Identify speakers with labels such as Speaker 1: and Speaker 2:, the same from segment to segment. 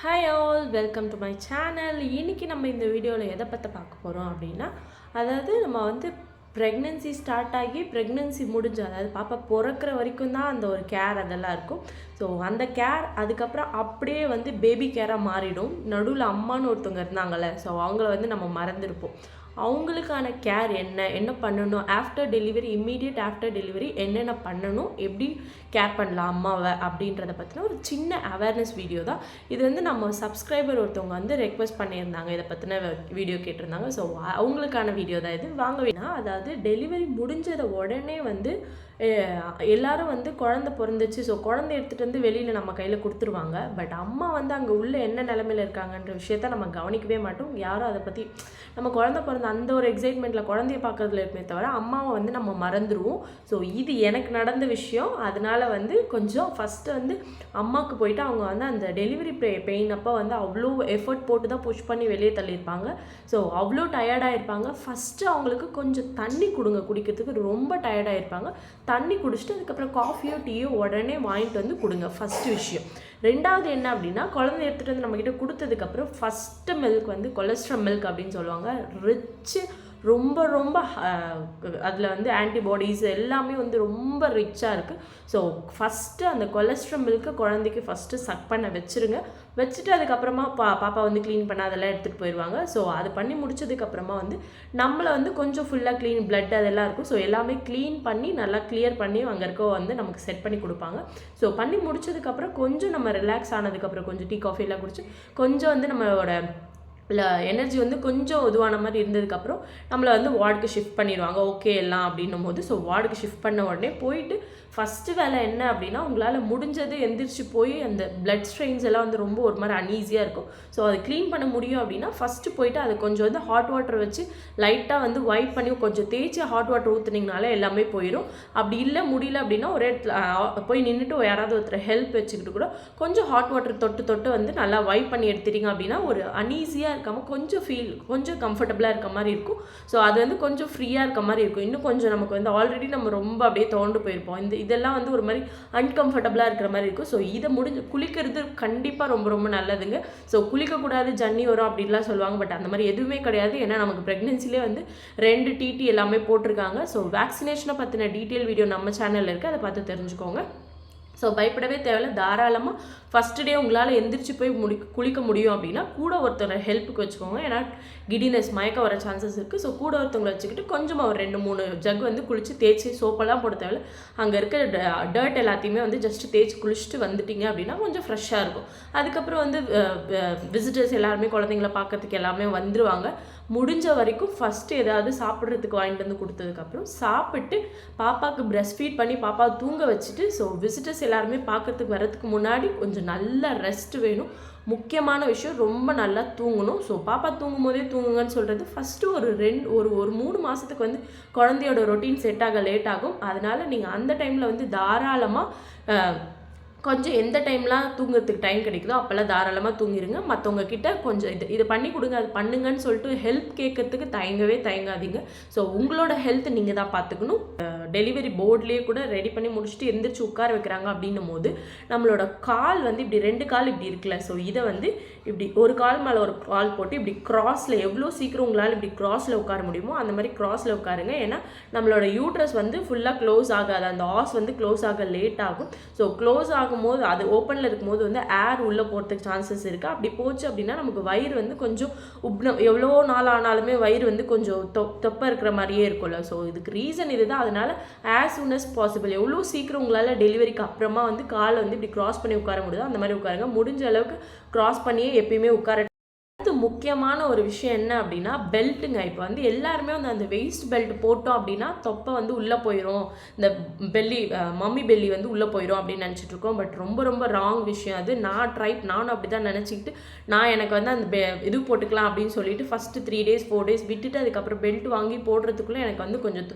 Speaker 1: Hi all welcome to my channel இன்னைக்கு நம்ம இந்த வீடியோவில் எதை பற்றி பார்க்க போகிறோம் அப்படின்னா அதாவது நம்ம வந்து ப்ரெக்னென்சி ஸ்டார்ட் ஆகி ப்ரெக்னென்சி முடிஞ்சு அதாவது பாப்பா பிறக்கிற வரைக்கும் தான் அந்த ஒரு கேர் அதெல்லாம் இருக்கும். ஸோ அந்த கேர் அதுக்கப்புறம் அப்படியே வந்து பேபி கேராக மாறிடும். நடுவில் அம்மான்னு ஒருத்தவங்க இருந்தாங்கல்ல ஸோ அவங்கள வந்து நம்ம மறந்துருப்போம். அவங்களுக்கான கேர் என்ன? என்ன பண்ணணும்? After delivery immediate after delivery என்னென்ன பண்ணணும்? எப்படி கேர் பண்ணலாம் அம்மாவை அப்படின்றத பற்றின ஒரு சின்ன அவேர்னஸ் வீடியோ தான். இது வந்து நம்ம சப்ஸ்கிரைபர் ஒருத்தவங்க வந்து ரெக்வஸ்ட் பண்ணியிருந்தாங்க. இதை பற்றின வீடியோ கேட்டிருந்தாங்க. ஸோ அவங்களுக்கான வீடியோ தான் இது. வாங்க வேணா. அதாவது டெலிவரி முடிஞ்சதை உடனே வந்து எல்லாரும் வந்து குழந்தை பிறந்துச்சு. ஸோ குழந்தை எடுத்துகிட்டு வந்து வெளியில் நம்ம கையில் கொடுத்துருவாங்க. பட் அம்மா வந்து அங்கே உள்ள என்ன நிலமையில இருக்காங்கன்ற விஷயத்த நம்ம கவனிக்கவே மாட்டோம். யாரும் அதை பற்றி நம்ம குழந்த பிறந்த அந்த ஒரு எக்ஸைட்மெண்ட்டில் குழந்தைய பார்க்கறதுல இருக்குமே தவிர அம்மாவை வந்து நம்ம மறந்துடுவோம் ஸோ இது எனக்கு நடந்த விஷயம். அதனால வந்து கொஞ்சம் ஃபஸ்ட்டு வந்து அம்மாவுக்கு போயிட்டு அவங்க வந்து அந்த டெலிவரி பெ பெயின் அப்போ வந்து அவ்வளோ எஃபர்ட் போட்டு தான் புஷ் பண்ணி வெளியே தள்ளியிருப்பாங்க. ஸோ அவ்வளோ டயர்டாக இருப்பாங்க ஃபஸ்ட்டு அவங்களுக்கு கொஞ்சம் தண்ணி கொடுங்க குடிக்கிறதுக்கு. ரொம்ப டயர்டாக இருப்பாங்க தண்ணி குடிச்சிட்டு அதுக்கப்புறம் காஃபியோ டீயோ உடனே வாங்கிட்டு வந்து கொடுங்க. ஃபஸ்ட்டு விஷயம். ரெண்டாவது என்ன அப்படின்னா குழந்தை எடுத்துகிட்டு வந்து நம்மக்கிட்ட கொடுத்ததுக்கப்புறம் ஃபஸ்ட்டு மில்க் வந்து கொலஸ்ட்ரால் மில்க் அப்படின்னு சொல்லுவாங்க. ரிச்சு ரொம்ப ரொம்ப அதில் வந்து ஆன்டிபாடிஸ் எல்லாமே வந்து ரொம்ப ரிச்சாக இருக்குது ஸோ ஃபஸ்ட்டு அந்த கொலஸ்ட்ரால் மில்க்கு குழந்தைக்கு ஃபஸ்ட்டு சக் பண்ண வச்சுருங்க. வச்சுட்டு அதுக்கப்புறமா பா பாப்பா வந்து க்ளீன் பண்ண அதெல்லாம் எடுத்துகிட்டு போயிடுவாங்க ஸோ அது பண்ணி முடிச்சதுக்கப்புறமா வந்து நம்மளை வந்து கொஞ்சம் ஃபுல்லாக க்ளீன் பிளட் அதெல்லாம் இருக்கும். ஸோ எல்லாமே க்ளீன் பண்ணி நல்லா கிளியர் பண்ணி அங்கே இருக்க வந்து நமக்கு செட் பண்ணி கொடுப்பாங்க. ஸோ பண்ணி முடிச்சதுக்கப்புறம் கொஞ்சம் நம்ம ரிலாக்ஸ் ஆனதுக்கப்புறம் கொஞ்சம் டீ காஃபி எல்லாம் குடிச்சு கொஞ்சம் வந்து நம்மளோட இல்லை எனர்ஜி வந்து கொஞ்சம் இதுவான மாதிரி இருந்ததுக்கப்புறம் நம்மளை வந்து வார்டுக்கு ஷிஃப்ட் பண்ணிடுவாங்க. ஓகே எல்லாம் அப்படின்னும் போது ஸோ வார்டுக்கு ஷிஃப்ட் பண்ண உடனே போயிட்டு ஃபஸ்ட்டு வேலை என்ன அப்படின்னா உங்களால் முடிஞ்சது எந்திரிச்சு போய் அந்த பிளட் ஸ்ட்ரெயின்ஸ் எல்லாம் வந்து ரொம்ப ஒரு மாதிரி அன்ஈஸியாக இருக்கும். ஸோ அதை க்ளீன் பண்ண முடியும் அப்படின்னா ஃபஸ்ட்டு போயிட்டு அதை கொஞ்சம் வந்து ஹாட் வாட்டர் வச்சு லைட்டாக வந்து வைப் பண்ணி கொஞ்சம் தேய்ச்சி ஹாட் வாட்டர் ஊற்றுனீங்கனாலே எல்லாமே போயிடும் அப்படி இல்லை முடியல அப்படின்னா ஒரே இடத்துல போய் நின்றுட்டு யாராவது ஒருத்தர் ஹெல்ப் வச்சுக்கிட்டு கூட கொஞ்சம் ஹாட் வாட்டர் தொட்டு தொட்டு வந்து நல்லா வைப் பண்ணி எடுத்துட்டீங்க அப்படின்னா ஒரு அன்ஈஸியாக இருக்காமல் கொஞ்சம் ஃபீல் கொஞ்சம் கம்ஃபர்டபுளாக இருக்க மாதிரி இருக்கும். ஸோ அது வந்து கொஞ்சம் ஃப்ரீயாக இருக்க மாதிரி இருக்கும். இன்னும் கொஞ்சம் நமக்கு வந்து ஆல்ரெடி நம்ம ரொம்ப அப்படியே தோண்டு போயிருப்போம். இந்த இதெல்லாம் வந்து ஒரு மாதிரி அன்கம்ஃபர்டபுளாக இருக்கிற மாதிரி இருக்கும். ஸோ இதை முடிஞ்சு குளிக்கிறது கண்டிப்பாக ரொம்ப ரொம்ப நல்லதுங்க. ஸோ குளிக்கக்கூடாது ஜன்னி வரும் அப்படின்லாம் சொல்லுவாங்க. பட் அந்த மாதிரி எதுவுமே கிடையாது. ஏன்னா நமக்கு ப்ரெக்னென்சிலே வந்து ரெண்டு டிடி எல்லாமே போட்டிருக்காங்க. ஸோ வேக்சினேஷனை பற்றின டீட்டெயில் வீடியோ நம்ம சேனலில் இருக்குது அதை பார்த்து தெரிஞ்சுக்கோங்க. ஸோ பயப்படவே தேவையில்ல. தாராளமாக ஃபஸ்ட் டே உங்களால் எந்திரிச்சு போய் முடி குளிக்க முடியும் அப்படின்னா கூட ஒருத்தரை ஹெல்ப்புக்கு வச்சுக்கோங்க. ஏன்னா கிடினஸ் மயக்க வர சான்சஸ் இருக்குது ஸோ கூட ஒருத்தவங்களை வச்சுக்கிட்டு கொஞ்சமாக ஒரு ரெண்டு மூணு ஜக் வந்து குளித்து தேய்ச்சி சோப்பெல்லாம் போட தேவையில்ல. அங்கே இருக்க டர்ட் எல்லாத்தையுமே வந்து ஜஸ்ட் தேய்ச்சி குளிச்சுட்டு வந்துட்டீங்க அப்படின்னா கொஞ்சம் ஃப்ரெஷ்ஷாக இருக்கும். அதுக்கப்புறம் வந்து விசிட்டர்ஸ் எல்லாருமே குழந்தைங்கள பார்க்கறதுக்கு எல்லாமே வந்துருவாங்க. முடிஞ்ச வரைக்கும் ஃபஸ்ட்டு ஏதாவது சாப்பிட்றதுக்கு வாங்கிட்டு வந்து கொடுத்ததுக்கப்புறம் சாப்பிட்டு பாப்பாவுக்கு ப்ரெஸ்ட் ஃபீட் பண்ணி பாப்பாவை தூங்க வச்சுட்டு ஸோ விசிட்டர்ஸ் எல்லாருமே பார்க்கறதுக்கு வரதுக்கு முன்னாடி கொஞ்சம் நல்ல ரெஸ்ட் வேணும். முக்கியமான விஷயம் ரொம்ப நல்லா தூங்கணும். ஸோ பாப்பா தூங்கும் போதே தூங்குங்கன்னு சொல்கிறது ஃபஸ்ட்டு ஒரு ரெண்டு ஒரு ஒரு மூணு மாதத்துக்கு வந்து குழந்தையோட ரொட்டீன் செட் ஆக லேட் ஆகும். அதனால் நீங்கள் அந்த டைமில் வந்து தாராளமாக கொஞ்சம் எந்த டைம்லாம் தூங்குறதுக்கு டைம் கிடைக்குதோ அப்போல்லாம் தாராளமாக தூங்கிடுங்க மற்றவங்க கிட்ட கொஞ்சம் இது இது பண்ணி கொடுங்க அது பண்ணுங்கன்னு சொல்லிட்டு ஹெல்ப் கேட்கறதுக்கு தயங்கவே தயங்காதீங்க. ஸோ உங்களோட ஹெல்த் நீங்கள் தான் பார்த்துக்கணும். டெலிவரி போர்ட்லேயே கூட ரெடி பண்ணி முடிச்சுட்டு எந்திரிச்சு உட்கார வைக்கிறாங்க அப்படின்னும் போது நம்மளோட கால் வந்து இப்படி ரெண்டு கால் இப்படி இருக்குல்ல. ஸோ இதை வந்து இப்படி ஒரு கால் மேலே ஒரு கால் போட்டு இப்படி கிராஸில் எவ்வளோ சீக்கிரம் உங்களால் இப்படி கிராஸில் உட்கார முடியுமோ அந்த மாதிரி கிராஸில் உட்காருங்க. ஏன்னா நம்மளோட யூட்ரஸ் வந்து ஃபுல்லாக க்ளோஸ் ஆகாது. அந்த ஆஸ் வந்து க்ளோஸ் ஆக லேட் ஆகும். ஸோ க்ளோஸ் ஆகும் ஆகும்போது அது ஓப்பனில் இருக்கும்போது வந்து ஏர் உள்ளே போகிறதுக்கு சான்சஸ் இருக்குது அப்படி போச்சு அப்படின்னா நமக்கு வயிறு வந்து கொஞ்சம் உப்னம் எவ்வளோ நாள் ஆனாலுமே வயிறு வந்து கொஞ்சம் தொ தொப்ப இருக்கிற மாதிரியே இருக்கும்ல. ஸோ இதுக்கு ரீசன் இதுதான். அதனால் ஆஸ் சூன் அஸ் பாசிபிள் எவ்வளோ சீக்கிரம் உங்களால் டெலிவரிக்கு அப்புறமா வந்து காலை வந்து இப்படி கிராஸ் பண்ணி உட்கார முடியுதோ அந்த மாதிரி உட்காருங்க. முடிஞ்ச அளவுக்கு கிராஸ் பண்ணியே எப்பயுமே உட்கார முக்கியமான ஒரு விஷயம் என்ன அப்படின்னா பெல்ட்டுங்க இப்போ வந்து எல்லாருமே வந்து அந்த வெயிஸ்ட் பெல்ட் போட்டோம் அப்படின்னா தொப்பை வந்து உள்ளே போயிடும் இந்த பெல்லி மம்மி பெல்லி வந்து உள்ளே போயிடும் அப்படின்னு நினச்சிட்டு இருக்கோம். பட் ரொம்ப ரொம்ப ராங் விஷயம் அது. நான் ட்ரை நானும் அப்படி தான் நினச்சிக்கிட்டு நான் எனக்கு வந்து அந்த பெ இது போட்டுக்கலாம் அப்படின்னு சொல்லிட்டு first three days four days விட்டுட்டு அதுக்கப்புறம் பெல்ட் வாங்கி போடுறதுக்குள்ளே எனக்கு வந்து கொஞ்சம்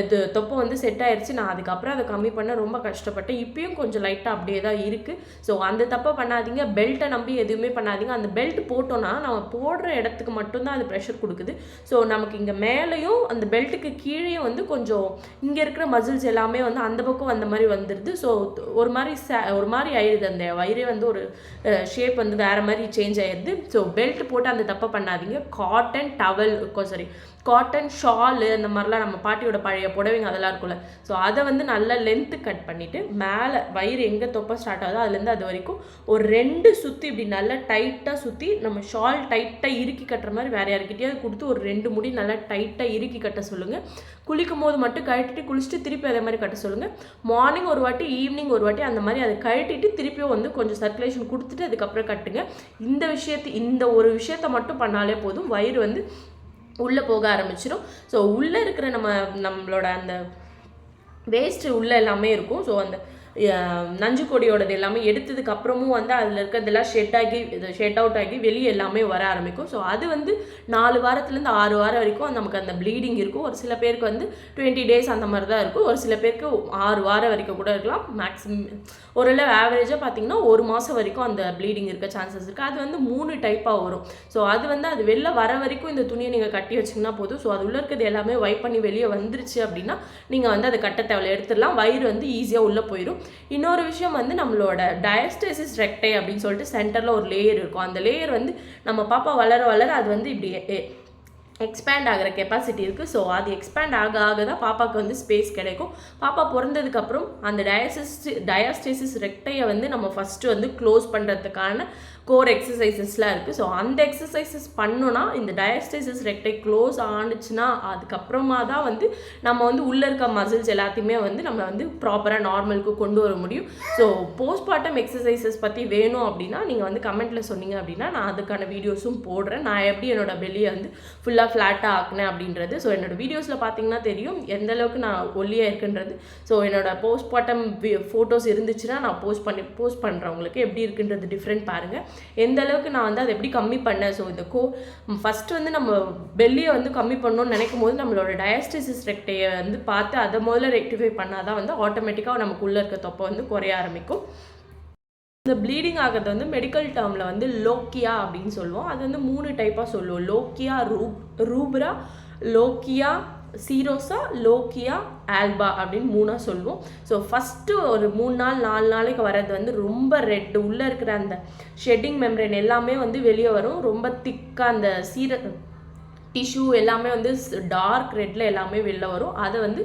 Speaker 1: இது தொப்பை வந்து செட் ஆயிடுச்சு நான் அதுக்கப்புறம் அதை கம்மி பண்ண ரொம்ப கஷ்டப்பட்டேன். இப்பயும் கொஞ்சம் லைட்டாக அப்படியே தான் இருக்குது ஸோ அந்த தப்பை பண்ணாதீங்க. பெல்ட்டை நம்பி எதுவுமே பண்ணாதீங்க. அந்த பெல்ட் போட்டோன்னா நம்ம போடுற இடத்துக்கு மட்டும்தான் அது ப்ரெஷர் கொடுக்குது. ஸோ நமக்கு இங்கே மேலேயும் அந்த பெல்ட்டுக்கு கீழே வந்து கொஞ்சம் இங்கே இருக்கிற மசில்ஸ் எல்லாமே வந்து அந்த பக்கம் அந்த மாதிரி வந்துடுது ஸோ ஒரு மாதிரி ஒரு மாதிரி ஆயிடுது அந்த வயிறே வந்து ஒரு ஷேப் வந்து வேறு மாதிரி சேஞ்ச் ஆயிடுது ஸோ பெல்ட் போட்டு அந்த தப்பை பண்ணாதீங்க. Cotton towel sari cotton shawl அந்த மாதிரிலாம் நம்ம பாட்டியோட பழைய புடவைங்க அதெல்லாம் இருக்கும்ல. ஸோ அதை வந்து நல்லா லென்த்து கட் பண்ணிவிட்டு மேலே வயிறு எங்கே தொப்பை ஸ்டார்ட் ஆகுதோ அதுலேருந்து அது வரைக்கும் ஒரு ரெண்டு சுற்றி இப்படி நல்லா டைட்டாக சுற்றி நம்ம ஷால் டைட்டாக இறுக்கி கட்டுற மாதிரி வேறு யாருக்கிட்டேயாவது கொடுத்து ஒரு ரெண்டு முடி நல்லா டைட்டாக இறுக்கி கட்ட சொல்லுங்கள் குளிக்கும் போது மட்டும் கழட்டிட்டு குளிச்சுட்டு திருப்பி அதே மாதிரி கட்ட சொல்லுங்கள் மார்னிங் ஒரு வாட்டி ஈவினிங் ஒரு வாட்டி அந்த மாதிரி அதை கழட்டிட்டு திருப்பியும் வந்து கொஞ்சம் சர்க்குலேஷன் கொடுத்துட்டு அதுக்கப்புறம் கட்டுங்க. இந்த விஷயத்து இந்த ஒரு விஷயத்த மட்டும் பண்ணாலே போதும். வயிறு வந்து உள்ளே போக ஆரம்பிச்சிடும் ஸோ உள்ளே இருக்கிற நம்ம நம்மளோட அந்த வேஸ்ட்டு உள்ளே எல்லாமே இருக்கும். ஸோ அந்த நஞ்சு கொடியோடது எல்லாமே எடுத்ததுக்கு அப்புறமும் வந்து அதில் இருக்கிறதெல்லாம் ஷெட் ஆகி ஷெட் அவுட் ஆகி வெளியே எல்லாமே வர ஆரம்பிக்கும். ஸோ அது வந்து நாலு வாரத்துலேருந்து ஆறு வாரம் வரைக்கும் நமக்கு அந்த ப்ளீடிங் இருக்கும். ஒரு சில பேருக்கு வந்து டுவெண்ட்டி டேஸ் அந்த மாதிரி தான் இருக்கும். ஒரு சில பேருக்கு ஆறு வாரம் வரைக்கும் கூட இருக்கலாம். மேக்ஸிமம் ஓரளவு ஆவரேஜாக பார்த்தீங்கன்னா ஒரு மாதம் வரைக்கும் அந்த ப்ளீடிங் இருக்க சான்சஸ் இருக்குது அது வந்து மூணு டைப்பாக வரும். ஸோ அது வந்து அது வெளில வர வரைக்கும் இந்த துணியை நீங்கள் கட்டி வச்சிங்கன்னா போதும். ஸோ அது உள்ளே இருக்கிறது எல்லாமே வைப் பண்ணி வெளியே வந்துருச்சு அப்படின்னா நீங்கள் வந்து அதை கட்ட தேவையில்ல எடுத்துடலாம். வயிறு வந்து ஈஸியாக உள்ளே போயிடும் இன்னொரு விஷயம் வந்து நம்மளோட டயஸ்டேசிஸ் ரெக்டை அப்படின்னு சொல்லிட்டு சென்டரில் ஒரு லேயர் இருக்கும். அந்த லேயர் வந்து நம்ம பாப்பா வளர வளர அது வந்து இப்படி எக்ஸ்பேண்ட் ஆகிற கெப்பாசிட்டி இருக்குது ஸோ அது எக்ஸ்பேண்ட் ஆக ஆக தான் பாப்பாவுக்கு வந்து ஸ்பேஸ் கிடைக்கும். பாப்பா பிறந்ததுக்கப்புறம் அந்த டயசிஸ் டயாஸ்டேசிஸ் ரெக்டையை வந்து நம்ம ஃபஸ்ட்டு வந்து க்ளோஸ் பண்ணுறதுக்கான கோர் எக்ஸசைசஸ்லாம் இருக்குது ஸோ அந்த எக்ஸசைசஸ் பண்ணோன்னா இந்த டயஸ்டைசஸ் ரெக்டை க்ளோஸ் ஆணுச்சுன்னா அதுக்கப்புறமா தான் வந்து நம்ம வந்து உள்ளே இருக்க மசில்ஸ் எல்லாத்தையுமே வந்து நம்ம வந்து ப்ராப்பராக நார்மலுக்கு கொண்டு வர முடியும். ஸோ போஸ்ட்மார்ட்டம் எக்ஸசைசஸ் பற்றி வேணும் அப்படின்னா நீங்கள் வந்து கமெண்ட்டில் சொன்னீங்க அப்படின்னா நான் அதுக்கான வீடியோஸும் போடுறேன். நான் எப்படி என்னோட வெளியே வந்து ஃபுல்லாக ஃப்ளாட்டாக ஆக்கினேன் அப்படின்றது. ஸோ என்னோட வீடியோஸில் பார்த்தீங்கன்னா தெரியும். எந்த அளவுக்கு நான் ஒல்லியாக இருக்குன்றது. ஸோ என்னோட போஸ்ட்மார்ட்டம் ஃபோட்டோஸ் இருந்துச்சுன்னா நான் போஸ்ட் பண்ணி போஸ்ட் பண்ணுறேன் உங்களுக்கு எப்படி இருக்குன்றது டிஃப்ரெண்ட் பாருங்கள் எந்த அளவுக்கு நான் வந்து அதை எப்படி கம்மி பண்ணேன்? ஸோ இந்த கோ ஃபஸ்ட்டு வந்து நம்ம பெல்லியை வந்து கம்மி பண்ணணும்னு நினைக்கும் போது நம்மளோட டயஸ்டிசிஸ் ரெக்டையை வந்து பார்த்து அதை முதல்ல ரெக்டிஃபை பண்ணால் தான் வந்து ஆட்டோமேட்டிக்காக நமக்குள்ளே இருக்க தொப்பை வந்து குறைய ஆரம்பிக்கும். இந்த ப்ளீடிங் ஆகிறது வந்து மெடிக்கல் டேர்மில் வந்து லோக்கியா அப்படின்னு சொல்லுவோம். அது வந்து மூணு டைப்பாக சொல்லுவோம். லோக்கியா ரூப் ரூப்ரா லோக்கியா சீரோஸா லோக்கியா ஆல்பா அப்படின்னு மூணாக சொல்லுவோம். ஸோ ஃபஸ்ட்டு ஒரு மூணு நாள் நாலு நாளைக்கு வர்றது வந்து ரொம்ப ரெட் உள்ளே இருக்கிற அந்த ஷெட்டிங் மெம்ரேன் எல்லாமே வந்து வெளியே வரும். ரொம்ப திக்காக அந்த சீர டிஷ்யூ எல்லாமே வந்து டார்க் ரெட்டில் எல்லாமே வெளில வரும். அதை வந்து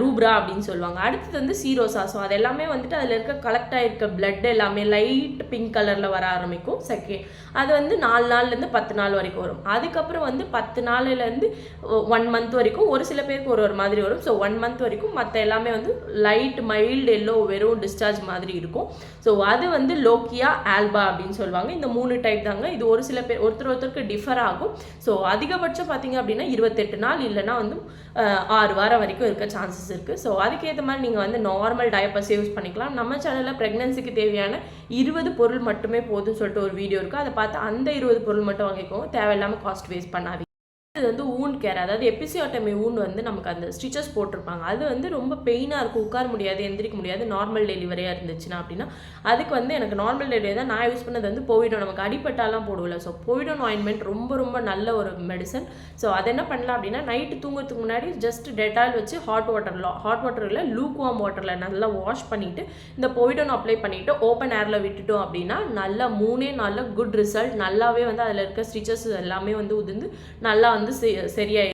Speaker 1: ரூப்ரா அப்படின்னு சொல்லுவாங்க. அடுத்தது வந்து சீரோ சாசம் அது எல்லாமே வந்துட்டு அதில் இருக்க கலெக்ட் ஆகிருக்க பிளட் எல்லாமே லைட் பிங்க் கலரில் வர ஆரம்பிக்கும் செகண்ட் அது வந்து நாலு நாள்லேருந்து பத்து நாள் வரைக்கும் வரும். அதுக்கப்புறம் வந்து பத்து நாள்லேருந்து ஒன் மந்த் வரைக்கும் ஒரு சில பேருக்கு ஒரு ஒரு மாதிரி வரும். ஸோ ஒன் மந்த் வரைக்கும் மற்ற எல்லாமே வந்து லைட் மைல்டு எல்லோ வெறும் டிஸ்சார்ஜ் மாதிரி இருக்கும். ஸோ அது வந்து லோக்கியா ஆல்பா அப்படின்னு சொல்லுவாங்க. இந்த மூணு டைப் தாங்க. இது ஒரு சில பேர் ஒருத்தர் ஒருத்தருக்கு டிஃபர் ஆகும். ஸோ அதிகபட்சம் பார்த்தீங்க அப்படின்னா இருபத்தெட்டு நாள் இல்லைன்னா வந்து ஆறு வாரம் வரைக்கும் இருக்க சான்சஸ் இருக்குது ஸோ அதுக்கேற்ற மாதிரி நீங்கள் வந்து நார்மல் டயப்பர்ஸ் யூஸ் பண்ணிக்கலாம். நம்ம சேனலில் ப்ரெக்னன்சிக்கு தேவையான இருபது பொருள் மட்டுமே போதும்னு சொல்லிட்டு ஒரு வீடியோ இருக்குது அதை பார்த்து அந்த இருபது பொருள் மட்டும் வாங்கிக்கோங்க. தேவையில்லாமல் காஸ்ட் வேஸ்ட் பண்ணாதீங்க. இது வந்து ஊன் கேர் அதாவது எபிசியோட்டமி ஊன் வந்து நமக்கு அந்த ஸ்டிச்சஸ் போட்டிருப்பாங்க. அது வந்து ரொம்ப பெயினாக இருக்கும். உட்கார முடியாது எந்திரிக்க முடியாது நார்மல் டெலிவரியாக இருந்துச்சுன்னா அப்படின்னா அதுக்கு வந்து எனக்கு நார்மல் டெலிவரி தான் நான் யூஸ் பண்ணது வந்து போயிடும் நமக்கு அடிப்பட்டாலாம் போடுவில்ல ஸோ போயிடும் ஆயின்மெண்ட் ரொம்ப ரொம்ப நல்ல ஒரு மெடிசன் ஸோ அதை என்ன பண்ணலாம் அப்படின்னா நைட்டு தூங்குறதுக்கு முன்னாடி ஜஸ்ட் டெட்டால் வச்சு ஹாட் வாட்டரில் ஹாட் வாட்டரில் லூக் வார்ம் வாட்டரில் நல்லா வாஷ் பண்ணிவிட்டு இந்த போய்டோன் அப்ளை பண்ணிவிட்டு ஓப்பன் ஏரில் விட்டுட்டோம் அப்படின்னா நல்லா மூணே நாளில் குட் ரிசல்ட் நல்லாவே வந்து அதில் இருக்க ஸ்டிச்சஸ் எல்லாமே வந்து உதிர்ந்து நல்லா வந்து வந்து சரியாயிடும்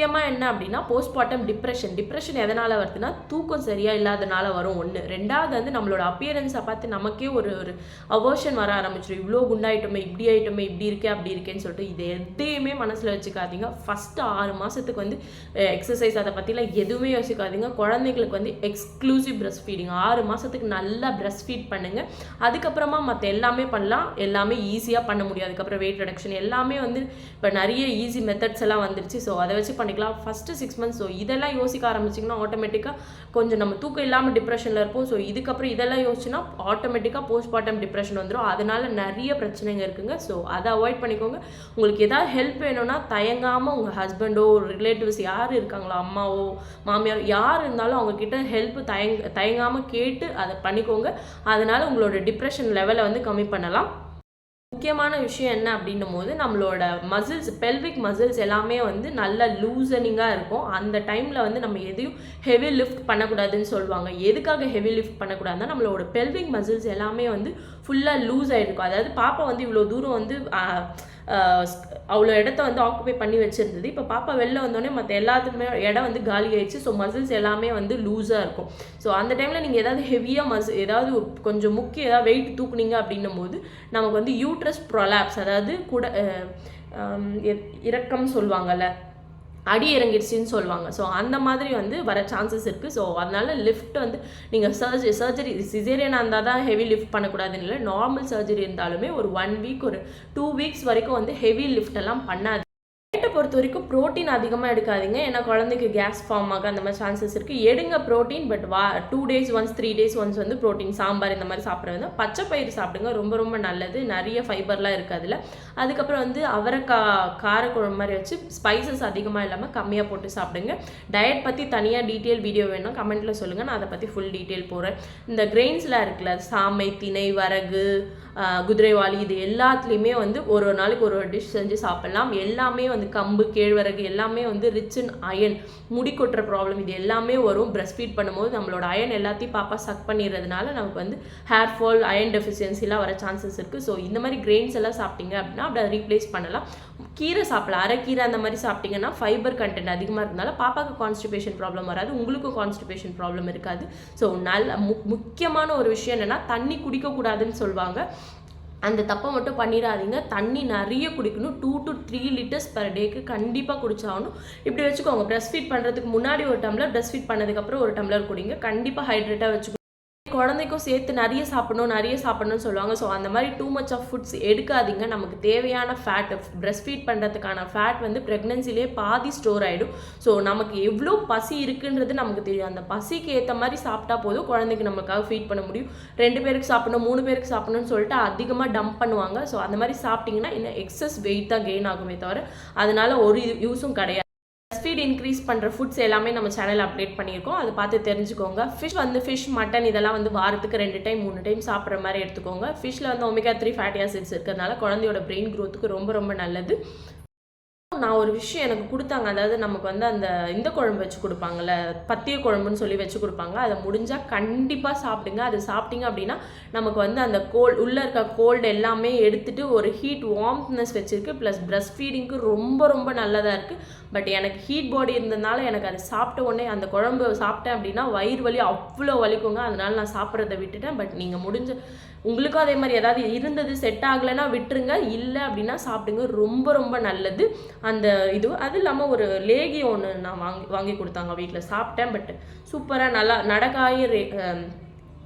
Speaker 1: முக்கியமாக என்ன அப்படின்னா போஸ்ட்மார்ட்டம் டிப்ரெஷன் டிப்ரெஷன் எதனால் வருதுன்னா தூக்கம் சரியாக இல்லாதனால வரும் ஒன்று ரெண்டாவது வந்து நம்மளோட அப்பியரன்ஸை பார்த்து நமக்கே ஒரு ஒரு அவர்ஷன் வர ஆரம்பிச்சிடும் இவ்வளோ குண்டாயிட்டோமே இப்படி ஆயிட்டோமே இப்படி இருக்கே அப்படி இருக்கேன்னு சொல்லிட்டு இது எதையுமே மனசில் வச்சுக்காதீங்க. ஃபஸ்ட்டு ஆறு மாதத்துக்கு வந்து எக்ஸசைஸ் அதை பற்றிலாம் எதுவுமே யோசிக்காதீங்க. குழந்தைங்களுக்கு வந்து எக்ஸ்க்ளூசிவ் ப்ரெஸ் ஃபீடிங் ஆறு மாதத்துக்கு நல்லா ப்ரெஸ் ஃபீட் பண்ணுங்கள் அதுக்கப்புறமா மற்ற எல்லாமே பண்ணலாம். எல்லாமே ஈஸியாக பண்ண முடியும். அதுக்கப்புறம் வெயிட் ரிடக்ஷன் எல்லாமே வந்து இப்போ நிறைய ஈஸி மெத்தட்ஸ் எல்லாம் வந்துருச்சு. ஸோ அதை வச்சு பண்ணிக்கலாம். ஃபஸ்ட்டு சிக்ஸ் மந்த்ஸ் ஸோ இதெல்லாம் யோசிக்க ஆரம்பிச்சிங்கன்னா ஆட்டோமேட்டிக்காக கொஞ்சம் நம்ம தூக்கம் இல்லாமல் டிப்ரெஷனில் இருப்போம். ஸோ இதுக்கப்புறம் இதெல்லாம் யோசிச்சுன்னா ஆட்டோமேட்டிக்காக போஸ்ட்மார்ட்டம் டிப்ரெஷன் வந்துடும் அதனால் நிறைய பிரச்சனைங்க இருக்குங்க. ஸோ அதை அவாய்ட் பண்ணிக்கோங்க. உங்களுக்கு ஏதாவது ஹெல்ப் வேணும்னா தயங்காமல் உங்கள் ஹஸ்பண்டோ ரிலேட்டிவ்ஸ் யார் இருக்காங்களோ? அம்மாவோ மாமியார் யார் இருந்தாலும் அவங்கக்கிட்ட ஹெல்ப் தயங் தயங்காமல் கேட்டு அதை பண்ணிக்கோங்க. அதனால் உங்களோட டிப்ரெஷன் லெவலை வந்து கம்மி பண்ணலாம். முக்கியமான விஷயம் என்ன அப்படின்னும் போது நம்மளோட மசில்ஸ் பெல்விக் மசில்ஸ் எல்லாமே வந்து நல்ல லூசனிங்காக இருக்கும். அந்த டைமில் வந்து நம்ம எதையும் ஹெவி லிஃப்ட் பண்ணக்கூடாதுன்னு சொல்லுவாங்க. எதுக்காக ஹெவி லிஃப்ட் பண்ணக்கூடாதுன்னா நம்மளோட பெல்விக் மசில்ஸ் எல்லாமே வந்து ஃபுல்லாக லூஸ் ஆகிருக்கும் அதாவது பாப்பா வந்து இவ்வளோ தூரம் வந்து அவ்வளோ இடத்த வந்து ஆக்குபை பண்ணி வச்சுருந்தது. இப்போ பாப்பா வெளில வந்தோடனே மற்ற எல்லாத்துக்குமே இடம் வந்து காலி ஆயிடுச்சு. ஸோ மசில்ஸ் எல்லாமே வந்து லூஸாக இருக்கும். ஸோ அந்த டைமில் நீங்கள் ஏதாவது ஹெவியாக மஸ் ஏதாவது கொஞ்சம் முக்கிய ஏதாவது வெயிட் தூக்குனீங்க அப்படின்னும் போது நமக்கு வந்து யூட்ரஸ் ப்ரொலாப்ஸ் அதாவது கூட இரக்கம் சொல்லுவாங்கள்ல இறக்கம் அடி இறங்கிடுச்சின்னு சொல்லுவாங்க. ஸோ அந்த மாதிரி வந்து வர சான்சஸ் இருக்குது ஸோ அதனால லிஃப்ட் வந்து நீங்கள் சர்ஜரி சர்ஜரி சிசேரியனாக இருந்தால் தான் ஹெவி லிஃப்ட் பண்ணக்கூடாதுன்னு இல்லை நார்மல் சர்ஜரி இருந்தாலுமே ஒரு ஒன் வீக் ஒரு டூ வீக்ஸ் வரைக்கும் வந்து ஹெவி லிஃப்ட் எல்லாம் பண்ணாது பொறுத்த வரைக்கும் ப்ரோட்டீன் அதிகமாக எடுக்காதீங்க. ஏன்னா குழந்தைக்கு கேஸ் ஃபார்ம் ஆக அந்த மாதிரி சான்சஸ் இருக்குது எடுங்க ப்ரோட்டீன் பட் வா two days once three days once வந்து ப்ரோட்டீன் சாம்பார் இந்த மாதிரி சாப்பிட்றது பச்சை பயிர் சாப்பிடுங்க. ரொம்ப ரொம்ப நல்லது. நிறைய ஃபைபர்லாம் இருக்குது அதில் அதுக்கப்புறம் வந்து அவரைக்காய் காரக்குழம்பு மாதிரி வச்சு ஸ்பைசஸ் அதிகமாக இல்லாமல் கம்மியாக போட்டு சாப்பிடுங்க. டயட் பற்றி தனியாக டீட்டெயில் வீடியோ வேணும் கமெண்ட்டில் சொல்லுங்கள் நான் அதை பற்றி ஃபுல் டீட்டெயில் போகிறேன் இந்த கிரெயின்ஸ்லாம் இருக்குல்ல சாமை திணை வரகு குதிரைவாளி இது எல்லாத்துலேயுமே வந்து ஒரு ஒரு நாளைக்கு ஒரு ஒரு டிஷ் செஞ்சு சாப்பிட்லாம். எல்லாமே வந்து கம்பு கேழ்வரகு எல்லாமே வந்து ரிச் இன் அயன் முடி கொட்டுற ப்ராப்ளம் இது எல்லாமே வரும். பிரஸ்ட் ஃபீட் பண்ணும்போது நம்மளோட அயன் எல்லாத்தையும் பாப்பா சக் பண்ணிடுறதுனால நமக்கு வந்து ஹேர் ஃபால் அயன் டெஃபிஷியன்சிலாம் வர சான்சஸ் இருக்குது ஸோ இந்த மாதிரி கிரெயின்ஸ் எல்லாம் சாப்பிட்டீங்க அப்படின்னா அப்படி அதை ரீப்ளேஸ் பண்ணலாம். கீரை சாப்பிடலாம். அரைக்கீரை அந்த மாதிரி சாப்பிட்டீங்கன்னா ஃபைபர் கண்டென்ட் அதிகமாக இருந்தனால பாப்பாவுக்கு கான்ஸ்டிபேஷன் ப்ராப்ளம் வராது. உங்களுக்கும் கான்ஸ்டிபேஷன் ப்ராப்ளம் இருக்காது. ஸோ நல்ல மு முக்கியமான ஒரு விஷயம் என்னென்னா தண்ணி குடிக்கக்கூடாதுன்னு சொல்லுவாங்க. அந்த தப்பை மட்டும் பண்ணிடாதீங்க. தண்ணி நிறைய குடிக்கணும். Two to three litres per டேக்கு கண்டிப்பாக குடிச்சாகணும். இப்படி வச்சுக்கோங்க. ப்ரெஸ் ஃபீட் பண்ணுறதுக்கு முன்னாடி ஒரு டம்ளர் ப்ரெஸ் ஃபீட் பண்ணதுக்கப்புறம் ஒரு டம்ளர் குடிங்க. கண்டிப்பாக ஹைட்ரேட்டாக வச்சுக்கணும் குழந்தைக்கும் சேர்த்து நிறைய சாப்பிடணும் நிறைய சாப்பிடணும்னு சொல்லுவாங்க. ஸோ அந்த மாதிரி டூ மச் ஆஃப் ஃபுட்ஸ் எடுக்காதீங்க. நமக்கு தேவையான ஃபேட் பிரஸ்ட் ஃபீட் பண்ணுறதுக்கான ஃபேட் வந்து ப்ரெக்னென்சிலே பாதி ஸ்டோர் ஆகிடும் ஸோ நமக்கு எவ்வளோ பசி இருக்குன்றது நமக்கு தெரியும். அந்த பசிக்கு ஏற்ற மாதிரி சாப்பிட்டா போதும். குழந்தைக்கு நமக்காக ஃபீட் பண்ண முடியும். ரெண்டு பேருக்கு சாப்பிடணும் மூணு பேருக்கு சாப்பிடணும்னு சொல்லிட்டு அதிகமாக டம்ப் பண்ணுவாங்க. ஸோ அந்த மாதிரி சாப்பிட்டிங்கன்னா இன்னும் எக்ஸஸ் வெயிட் தான் கெயின் ஆகுமே தவிர அதனால ஒரு யூஸும் கிடையாது. ஸ்பீட் இன்க்ரீஸ் பண்ணுற ஃபுட்ஸ் எல்லாமே நம்ம சேனல் அப்டேட் பண்ணியிருக்கோம். அதை பார்த்து தெரிஞ்சுக்கோங்க. ஃபிஷ் வந்து ஃபிஷ் மட்டன் இதெல்லாம் வந்து வாரத்துக்கு ரெண்டு டைம் மூணு டைம் சாப்பிட்ற மாதிரி எடுத்துக்கோங்க. ஃபிஷ்ஷில் வந்து ஒமேகா த்ரீ ஃபேட்டி ஆசிட்ஸ் இருக்கிறதுனால குழந்தையோட பிரெயின் க்ரோத்துக்கு ரொம்ப ரொம்ப நல்லது. நான் ஒரு விஷயம் எனக்கு கொடுத்தாங்க. அதாவது நமக்கு வந்து அந்த இந்த குழம்பு வச்சு கொடுப்பாங்கல்ல பத்திய குழம்புன்னு சொல்லி வச்சு கொடுப்பாங்க. அதை முடிஞ்சால் கண்டிப்பாக சாப்பிடுங்க. அது சாப்பிட்டீங்க அப்படின்னா நமக்கு வந்து அந்த கோல் உள்ளே இருக்க கோல்டு எல்லாமே எடுத்துகிட்டு ஒரு ஹீட் வார்ம்னஸ் வச்சுருக்கு. ப்ளஸ் பிரஸ்ட் ஃபீடிங்க்கு ரொம்ப ரொம்ப நல்லதாக இருக்குது பட் எனக்கு ஹீட் பாடி இருந்ததுனால எனக்கு அது சாப்பிட்ட உடனே அந்த குழம்பு சாப்பிட்டேன் அப்படின்னா வயிறு வலி அவ்வளோ வலிக்குங்க. அதனால நான் சாப்பிட்றத விட்டுட்டேன். பட் நீங்கள் முடிஞ்ச உங்களுக்கும் அதே மாதிரி ஏதாவது இருந்தது செட் ஆகலைன்னா விட்டுருங்க. இல்லை அப்படின்னா சாப்பிடுங்க. ரொம்ப ரொம்ப நல்லது. அந்த இது அது இல்லாமல் ஒரு லேகி ஒன்று நான் வாங்கி வாங்கி கொடுத்தாங்க வீட்டில் சாப்பிட்டேன் பட் சூப்பராக நல்லா நடக்காய ரே அஹ்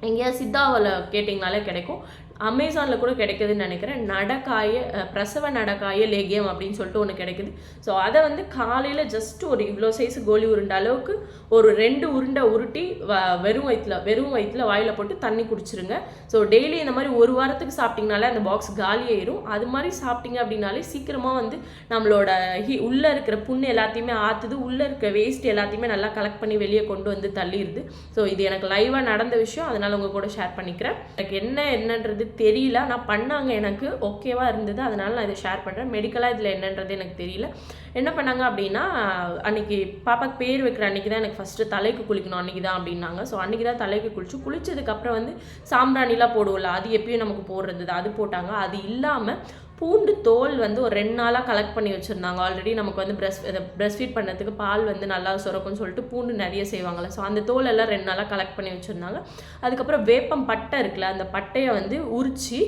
Speaker 1: எங்கேயாவது சித்தாவில் கேட்டிங்கனாலே கிடைக்கும். அமேசானில் கூட கிடைக்குதுன்னு நினைக்கிறேன். நடக்காய பிரசவ நடக்காய லேகியம் அப்படின்னு சொல்லிட்டு ஒன்று கிடைக்குது. ஸோ அதை வந்து காலையில் ஜஸ்ட் ஒரு இவ்வளோ சைஸ் கோலி உருண்டை அளவுக்கு ஒரு ரெண்டு உருண்டை உருட்டி வ வெறும் வயிற்றுல வெறும் வயிற்றுல வாயில் போட்டு தண்ணி குடிச்சிருங்க. ஸோ டெய்லி இந்த மாதிரி ஒரு வாரத்துக்கு சாப்பிட்டிங்கனாலே அந்த பாக்ஸ் காலி ஆயிரும். அது மாதிரி சாப்பிட்டீங்க அப்படின்னாலே சீக்கிரமாக வந்து நம்மளோட ஹி உள்ளே இருக்கிற புண்ணு எல்லாத்தையுமே ஆற்றுது உள்ளே இருக்க வேஸ்ட் எல்லாத்தையுமே நல்லா கலெக்ட் பண்ணி வெளியே கொண்டு வந்து தள்ளிடுது ஸோ இது எனக்கு லைவாக நடந்த விஷயம். அதனால் உங்கள் கூட ஷேர் பண்ணிக்கிறேன். எனக்கு என்ன என்னன்றது தெரியல. ஆனால் பண்ணாங்க எனக்கு. ஓகேவாக இருந்தது. அதனால நான் இதை ஷேர் பண்ணுறேன் மெடிக்கலாக இதில் என்னன்றது எனக்கு தெரியல. என்ன பண்ணாங்க அப்படின்னா அன்னைக்கு பாப்பாக்கு பேர் வைக்கிற அன்னைக்கு தான் எனக்கு ஃபஸ்ட்டு தலைக்கு குளிக்கணும். அன்றைக்கி தான் அப்படின்னாங்க. ஸோ அன்றைக்கி தான் தலைக்கு குளிச்சு குளிச்சதுக்கப்புறம் வந்து சாம்பிராணிலாம் போடுவோம்ல அது எப்பயும் நமக்கு போடுறது அது போட்டாங்க. அது இல்லாமல் பூண்டு தோல் வந்து ஒரு ரெண்டு நாளாக கலெக்ட் பண்ணி வச்சுருந்தாங்க. ஆல்ரெடி நமக்கு வந்து பிரஸ்ட் பிரஸ்ட் ஃபீட் பண்ணுறதுக்கு பால் வந்து நல்லா சுரக்கும்னு சொல்லிட்டு பூண்டு நிறைய செய்வாங்கள்ல ஸோ அந்த தோல் எல்லாம் ரெண்டு நாளாக கலெக்ட் பண்ணி வச்சுருந்தாங்க. அதுக்கப்புறம் வேப்பம் பட்டை இருக்குல்ல அந்த பட்டையை வந்து உரிச்சு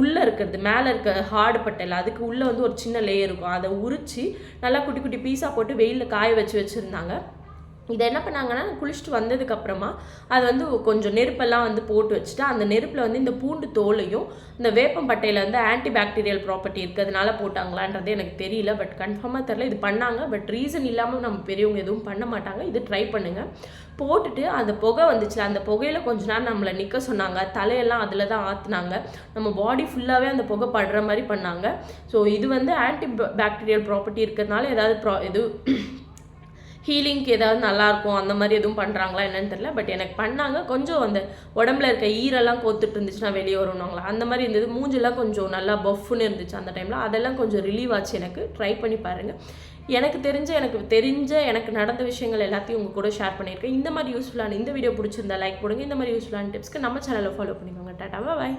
Speaker 1: உள்ளே இருக்கிறது மேலே இருக்க ஹார்டு பட்டையில் அதுக்கு உள்ளே வந்து ஒரு சின்ன லேயர் இருக்கும். அதை உரிச்சு நல்லா குட்டி குட்டி பீஸாக போட்டு வெயிலில் காய வச்சு வச்சுருந்தாங்க. இதை என்ன பண்ணாங்கன்னா குளிச்சுட்டு வந்ததுக்கு அப்புறமா அது வந்து கொஞ்சம் நெருப்பெல்லாம் வந்து போட்டு வச்சுட்டு அந்த நெருப்பில் வந்து இந்த பூண்டு தோலையும் இந்த வேப்பம் பட்டையில் வந்து ஆன்டி பாக்டீரியல் ப்ராப்பர்ட்டி இருக்கிறதுனால போட்டாங்களான்றது எனக்கு தெரியல. பட் கன்ஃபார்மாக தெரில இது பண்ணாங்க. பட் ரீசன் இல்லாமல் நம்ம பெரியவங்க எதுவும் பண்ண மாட்டாங்க. இது ட்ரை பண்ணுங்கள் போட்டுட்டு அந்த புகை வந்துச்சு. அந்த புகையில கொஞ்ச நேரம் நம்மளை நிற்க சொன்னாங்க. தலையெல்லாம் அதில் தான் ஆற்றுனாங்க நம்ம பாடி ஃபுல்லாகவே அந்த புகை படுற மாதிரி பண்ணாங்க. ஸோ இது வந்து ஆன்டி பாக்டீரியல் ப்ராப்பர்ட்டி இருக்கிறதுனால ஏதாவது ப்ரா இது ஹீலிங்க்கு ஏதாவது நல்லாயிருக்கும் அந்த மாதிரி எதுவும் பண்ணுறாங்களா என்னன்னு தெரியல. பட் எனக்கு பண்ணாங்க. கொஞ்சம் அந்த உடம்புல இருக்க ஈரெல்லாம் கோத்துட்டு இருந்துச்சுன்னா வெளியே வருவாங்களா அந்த மாதிரி இருந்தது. மூஞ்செல்லாம் கொஞ்சம் நல்லா பஃப்னு இருந்துச்சு அந்த டைமில் அதெல்லாம் கொஞ்சம் ரிலீவ் ஆச்சு எனக்கு. ட்ரை பண்ணி பாருங்கள் எனக்கு தெரிஞ்ச எனக்கு தெரிஞ்ச எனக்கு நடந்த விஷயங்கள் எல்லாத்தையும் உங்கள் கூட ஷேர் பண்ணியிருக்கேன். இந்த மாதிரி யூஸ்ஃபுல்லான இந்த வீடியோ பிடிச்சிருந்தா லைக் போடுங்க. இந்த மாதிரி யூஸ்ஃபுல்லான டிப்ஸ்க்கு நம்ம சேனலை ஃபாலோ பண்ணிக்கோங்க. டாட்டா பாய்